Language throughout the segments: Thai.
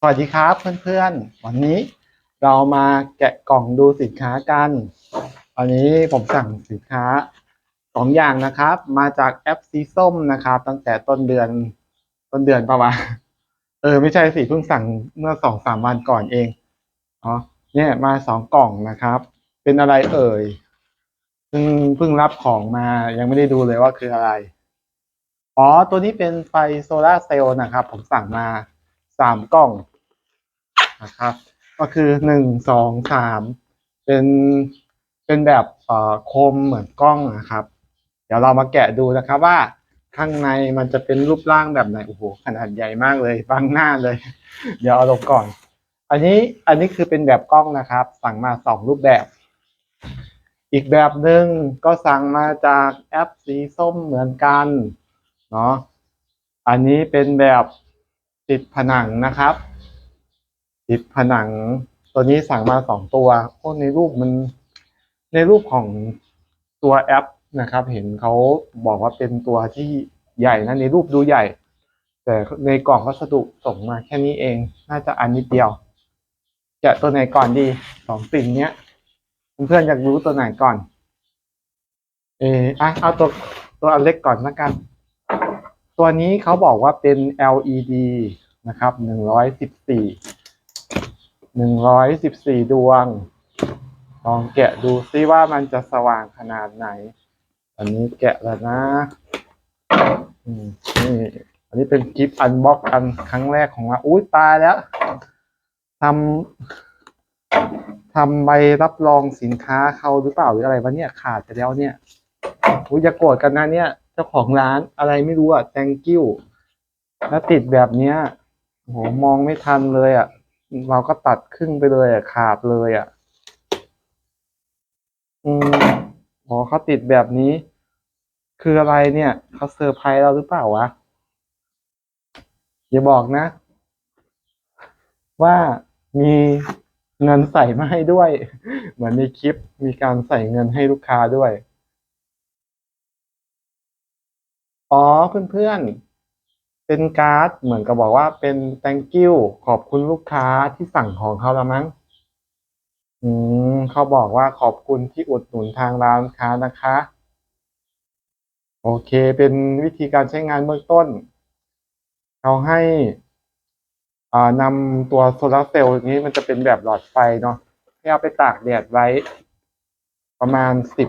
สวัสดีครับเพื่อนๆ วันนี้เรามาแกะกล่องดูสินค้ากันวันนี้ผมสั่งสินค้าสองอย่างนะครับ มาจากแอปซีส้มนะครับ ตั้งแต่ต้นเดือนต้นเดือนปะวะเออไม่ใช่สิเพิ่งสั่งเมื่อสองสามวันก่อนเองอ๋อเนี่ยมาสองกล่องนะครับ เป็นอะไรเอ่ยเพิ่งเพิ่งรับของมายังไม่ได้ดูเลยว่าคืออะไรอ๋อตัวนี้เป็นไฟโซลาเซลล์นะครับ ผมสั่งมา สามกล่องนะครับ ก็คือหนึ่งสองสามเป็นเป็นแบบเอ่อคมเหมือนกล้องนะครับ เดี๋ยวเรามาแกะดูนะครับว่าข้างในมันจะเป็นรูปร่างแบบไหนโอ้โหขนาดใหญ่มากเลยบังหน้าเลย เดี๋ยวเอาลงก่อน อันนี้อันนี้คือเป็นแบบกล้องนะครับ สั่งมาสองรูปแบบ อีกแบบหนึ่งก็สั่งมาจากแอปสีส้มเหมือนกันเนาะอันนี้เป็นแบบ ติดผนังนะครับ ติดผนังตัวนี้สั่งมาสองตัวโอ้ในรูปมันในรูปของตัวแอปนะครับ เห็นเขาบอกว่าเป็นตัวที่ใหญ่นะในรูปดูใหญ่ แต่ในกล่องพัสดุส่งมาแค่นี้เอง น่าจะอันนิดเดียว จะตัวไหนก่อนดีสองสิ่งเนี้ยเพื่อนๆอยากรู้ตัวไหนก่อน เอออะเอาตัวตัวอันเล็กก่อนละกัน ตัวนี้เขาบอกว่าเป็น LED นะครับหนึ่งร้อยสิบสี่หนึ่งร้อยสิบสี่ดวง ลองแกะดูซิว่ามันจะสว่างขนาดไหน อันนี้แกะแล้วนะนี่อันนี้เป็นกิฟต์อันบ็อกอันครั้งแรกของเราอุ้ยตายแล้วทำทำใบรับรองสินค้าเขาหรือเปล่าหรืออะไรวะเนี่ยขาดไปแล้วเนี่ยอุ้ยอย่าโกรธกันนะเนี่ย จ้าของร้านอะไรไม่รู้อะ thank you แล้วติดแบบเนี้ยโอ้โหมองไม่ทันเลยอะ เราก็ตัดครึ่งไปเลยอะ ขาดเลยอะ อืมอ๋อเขาติดแบบนี้ คืออะไรเนี่ยเขาเซอร์ไพรส์เราหรือเปล่าวะ อย่าบอกนะ ว่ามีเงินใส่มาให้ด้วย เหมือนในคลิปมีการใส่เงินให้ลูกค้าด้วย อ๋อเพื่อนๆ เป็นการ์ดเหมือนกับบอกว่าเป็น thank you ขอบคุณลูกค้าที่สั่งของเขาแล้วมั้ง อืมเขาบอกว่าขอบคุณที่อุดหนุนทางร้านค้านะคะ โอเค เป็นวิธีการใช้งานเบื้องต้น เขาให้อ่านำตัวโซลาร์เซลล์นี้มันจะเป็นแบบหลอดไฟเนาะให้เอาไปตากแดดไว้ ประมาณสิบ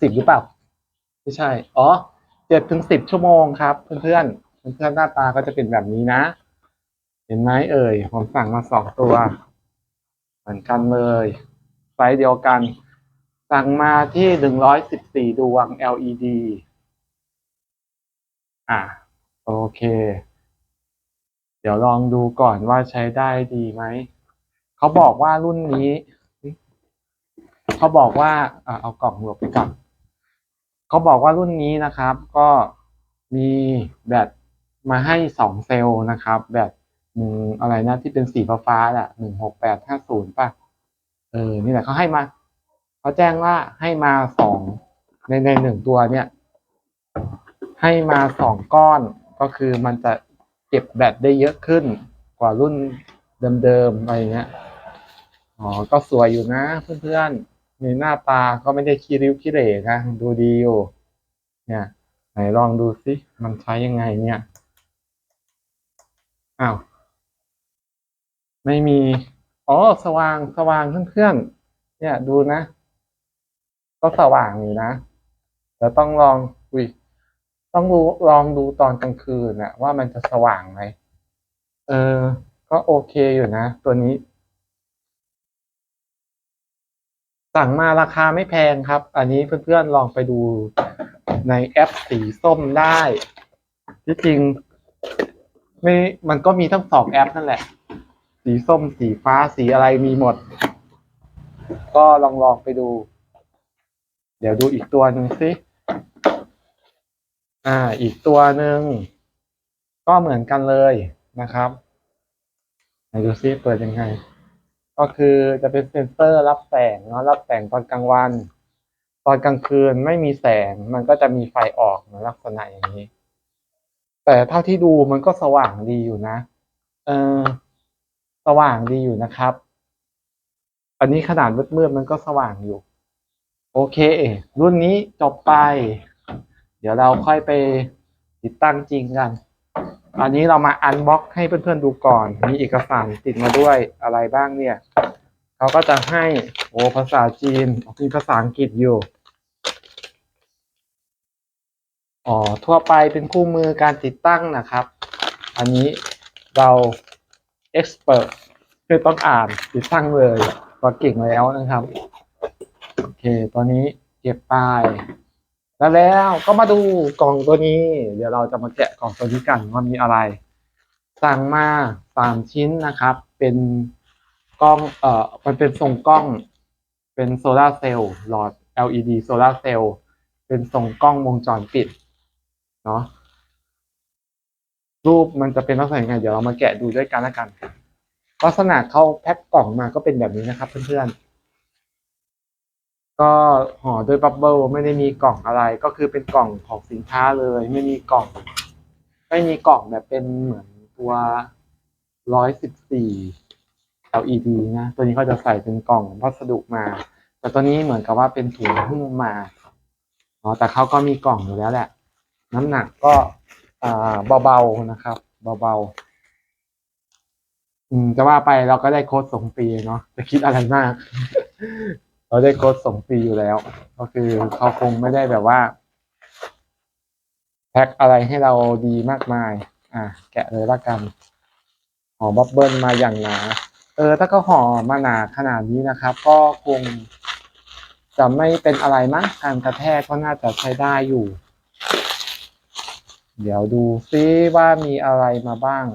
สิบหรือเปล่า ไม่ใช่ อ๋อเจ็ดถึงสิบชั่วโมงครับ เพื่อนๆ เพื่อนๆหน้าตาก็จะเป็นแบบนี้นะ เห็นไหมเอ่ย ผมสั่งมาสองตัว เหมือนกันเลยไซส์เดียวกัน สั่งมาที่หนึ่งร้อยสิบสี่ดวง LED อะ โอเค เดี๋ยวลองดูก่อนว่าใช้ได้ดีไหม เขาบอกว่ารุ่นนี้ เขาบอกว่า อะเอากล่องหลบไปก่อน เขาบอกว่ารุ่นนี้นะครับก็มีแบตมาให้สองเซลล์นะครับ แบตหนึ่งอะไรนะที่เป็นสีฟ้าๆอะหนึ่งหกแปดห้าศูนย์ป่ะ เออ นี่แหละเขาให้มาเขาแจ้งว่าให้มาสองในในหนึ่งตัวเนี่ย ให้มาสองก้อนก็คือมันจะเก็บแบตได้เยอะขึ้นกว่ารุ่นเดิมๆอะไรเงี้ย อ๋อ ก็สวยอยู่นะเพื่อนๆ ในหน้าตาก็ไม่ได้ขี้ริ้วขี้เหร่นะดูดีอยู่ เนี่ย ไหนลองดูสิมันใช้ยังไงเนี่ยอ้าวไม่มี อ๋อ สว่าง สว่างเพื่อนๆเนี่ย ดูนะ ก็สว่างอยู่นะแต่ต้องลอง อุ้ย ต้องรู้ลองดูตอนกลางคืนนะว่ามันจะสว่างไหม เออ ก็โอเคอยู่นะ ตัวนี้ สั่งมาราคาไม่แพงครับ อันนี้เพื่อนๆลองไปดูในแอปสีส้มได้ที่จริงไม่มันก็มีทั้งสองแอปนั่นแหละ สีส้มสีฟ้าสีอะไรมีหมด ก็ลองลองไปดู เดี๋ยวดูอีกตัวหนึ่งสิอ่า อีกตัวหนึ่งก็เหมือนกันเลยนะครับไหนดูซิเปิดยังไง ก็คือจะเป็นเซ็นเซอร์รับแสงเนาะรับแสงตอนกลางวัน ตอนกลางคืนไม่มีแสงมันก็จะมีไฟออกในลักษณะอย่างนี้ แต่เท่าที่ดูมันก็สว่างดีอยู่นะ เออสว่างดีอยู่นะครับ อันนี้ขนาดมืดๆมันก็สว่างอยู่ โอเค รุ่นนี้จบไป เดี๋ยวเราค่อยไปติดตั้งจริงกัน อันนี้เรามาอันบ็อกให้เพื่อนๆดูก่อน มีเอกสารติดมาด้วยอะไรบ้างเนี่ย เขาก็จะให้โอ้ภาษาจีน มีภาษาอังกฤษอยู่ อ๋อ ทั่วไปเป็นคู่มือการติดตั้งนะครับ อันนี้เรา expert คือต้องอ่านติดตั้งเลยก็เก่งแล้วนะครับ โอเค ตอนนี้เก็บไป แล้วแล้วก็มาดูกล่องตัวนี้ เดี๋ยวเราจะมาแกะกล่องตัวนี้กันว่ามีอะไร สั่งมาสามชิ้นนะครับ เป็นกล้องเอ่อมันเป็นทรงกล้อง เป็นโซลาร์เซลล์หลอด LED โซลาร์เซลล์เป็นทรงกล้องวงจรปิดเนาะรูปมันจะเป็นลักษณะยังไงเดี๋ยวเรามาแกะดูด้วยกันแล้วกัน ลักษณะเขาแพ็คกล่องมาก็เป็นแบบนี้นะครับเพื่อนๆ ก็ห่อด้วยบับเบิลไม่ได้มีกล่องอะไร ก็คือเป็นกล่องของสินค้าเลย ไม่มีกล่อง ไม่มีกล่องแบบเป็นเหมือนตัวร้อยสิบสี่ LED นะตัวนี้เขาจะใส่เป็นกล่องพัสดุมา แต่ตัวนี้เหมือนกับว่าเป็นถุงหุ้มมาอ๋อแต่เขาก็มีกล่องอยู่แล้วแหละ น้ำหนักก็อ่าเบาๆนะครับเบาๆอืมจะว่าไปเราก็ได้โค้ดส่งฟรีเนาะจะคิดอะไรมาก เราได้โค้ดส่งฟรีอยู่แล้ว ก็คือเขาคงไม่ได้แบบว่า แพ็คอะไรให้เราดีมากมาย อะ แกะเลยละกันห่อบับเบิ้ลมาอย่างหนา เออ ถ้าก็ห่อมาหนาขนาดนี้นะครับ ก็คงจะไม่เป็นอะไรมั้งการกระแทกก็น่าจะใช้ได้อยู่ เดี๋ยวดูซิว่ามีอะไรมาบ้าง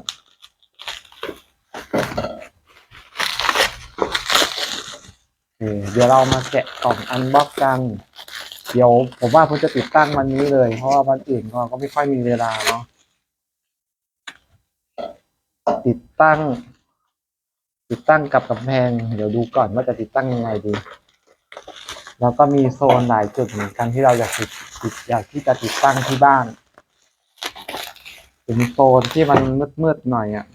โอ เดี๋ยวเรามาแกะกล่องอันบ็อกกัน เดี๋ยวผมว่าผมจะติดตั้งวันนี้เลย เพราะว่าวันอื่นก็ก็ไม่ค่อยมีเวลาเนาะติดตั้ง ติดตั้งกับกำแพง เดี๋ยวดูก่อนว่าจะติดตั้งยังไงดี แล้วก็มีโซนหลายจุดเหมือนกันที่เราอยากติดติดอยากที่จะติดตั้งที่บ้านเป็นโซนที่มันมืดๆหน่อยอะ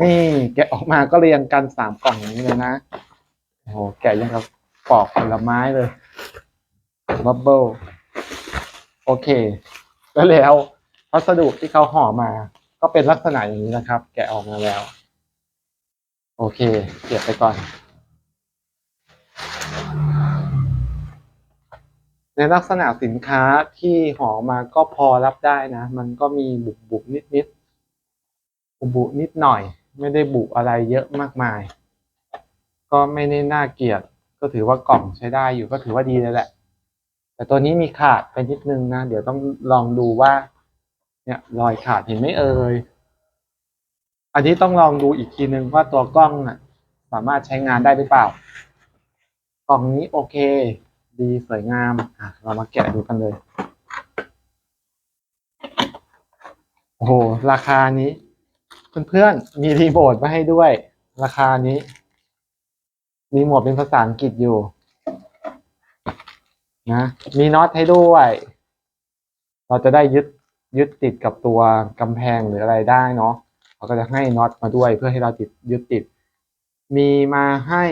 นี่แกะออกมาก็เรียงกันสามกล่องอย่างนี้เลยนะ โอ้โหแกะยังกับปอกผลไม้เลยบับเบิลโอเค แล้วแล้วพัสดุที่เขาห่อมา ก็เป็นลักษณะอย่างนี้นะครับ แกะออกมาแล้ว โอเคเก็บไปก่อน ในลักษณะสินค้าที่ห่อมาก็พอรับได้นะ มันก็มีบุบบุบนิดนิดบุบุนิดหน่อย ไม่ได้บุอะไรเยอะมากมาย ก็ไม่ได้น่าเกลียด ก็ถือว่ากล่องใช้ได้อยู่ก็ถือว่าดีเลยแหละ แต่ตัวนี้มีขาดไปนิดนึงนะ เดี๋ยวต้องลองดูว่า เนี่ยรอยขาดเห็นไหมเอ่ย อันนี้ต้องลองดูอีกทีนึงว่าตัวกล้องน่ะ สามารถใช้งานได้หรือเปล่า กล่องนี้โอเค ดีสวยงาม อะ เรามาแกะดูกันเลย โอ้โหราคานี้ เพื่อนๆมีรีโมทมาให้ด้วย ราคานี้ มีหมวดเป็นภาษาอังกฤษอยู่ นะ มีน็อตให้ด้วย เราจะได้ยึดยึดติดกับตัวกำแพงหรืออะไรได้เนาะเขาก็จะให้น็อตมาด้วยเพื่อให้เราติดยึดติด มีมาให้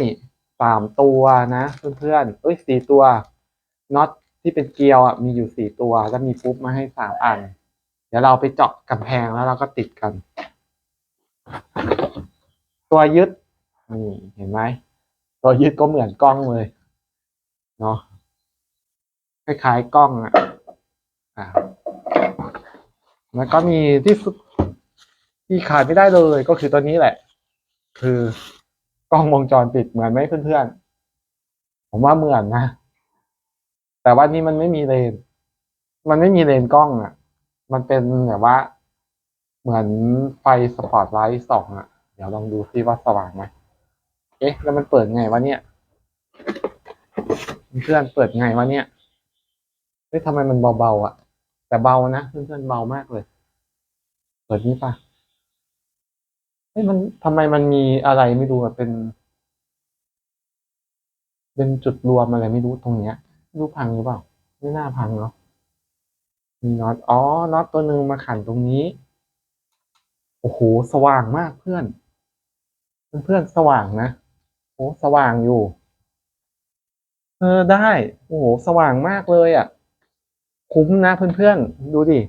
สามตัวนะเพื่อนๆเอ้ยสี่ตัวน็อตที่เป็นเกลียวอะมีอยู่สี่ตัว แล้วมีปุ๊บมาให้สามอัน เดี๋ยวเราไปเจาะกำแพงแล้วเราก็ติดกัน ตัวยึดนี่เห็นไหม ตัวยึดก็เหมือนกล้องเลยเนาะคล้ายๆกล้องอะอ่าแล้วก็มีที่สุดที่ขาดไม่ได้เลยก็คือตัวนี้แหละ คือกล้องวงจรปิดเหมือนไหมเพื่อนๆ ผมว่าเหมือนนะ แต่ว่านี่มันไม่มีเลน มันไม่มีเลนกล้องอะ มันเป็นแบบว่า เหมือนไฟสปอตไลท์ส่องอะ เดี๋ยวลองดูซิว่าสว่างไหม อ๊ะแล้วมันเปิดไงวะเนี่ย เพื่อนเปิดไงวะเนี่ยเฮ้ยทำไมมันเบาๆอะ แต่เบานะเพื่อนๆเบามากเลย เปิดนี่ปะเฮ้ยมันทำไมมันมีอะไรไม่รู้อะเป็น เป็นจุดรวมอะไรไม่รู้ตรงเนี้ยรู้พังหรือเปล่าไม่น่าพังเนาะมีน็อตอ๋อน็อตตัวหนึ่งมาขันตรงนี้ โอ้โหสว่างมากเพื่อน เพื่อนๆสว่างนะ โอ้สว่างอยู่ เออได้ โอ้โหสว่างมากเลยอะ คุ้มนะเพื่อนๆ ดูดิ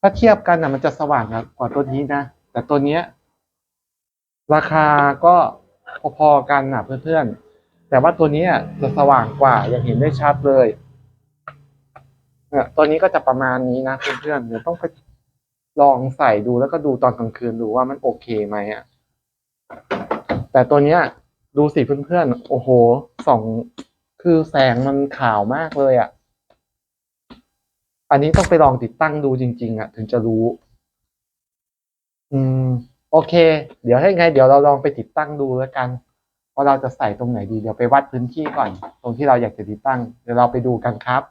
ถ้าเทียบกันนะมันจะสว่างกว่าตัวนี้นะ แต่ตัวเนี้ย ราคาก็พอๆกันนะเพื่อนๆ แต่ว่าตัวนี้จะสว่างกว่ายังเห็นได้ชัดเลยเนี่ยตัวนี้ก็จะประมาณนี้นะเพื่อนๆเดี๋ยวต้องไปลองใส่ดูแล้วก็ดูตอนกลางคืนดูว่ามันโอเคไหมอะ แต่ตัวเนี้ยดูสิเพื่อนๆ โอ้โหสองคือแสงมันขาวมากเลยอะ อันนี้ต้องไปลองติดตั้งดูจริง ๆอะ ถึงจะรู้ อืม โอเค เดี๋ยวให้ไง เดี๋ยวเราลองไปติดตั้งดูแล้วกันว่าเราจะใส่ตรงไหนดี เดี๋ยวไปวัดพื้นที่ก่อน ตรงที่เราอยากจะติดตั้ง เดี๋ยวเราไปดูกันครับ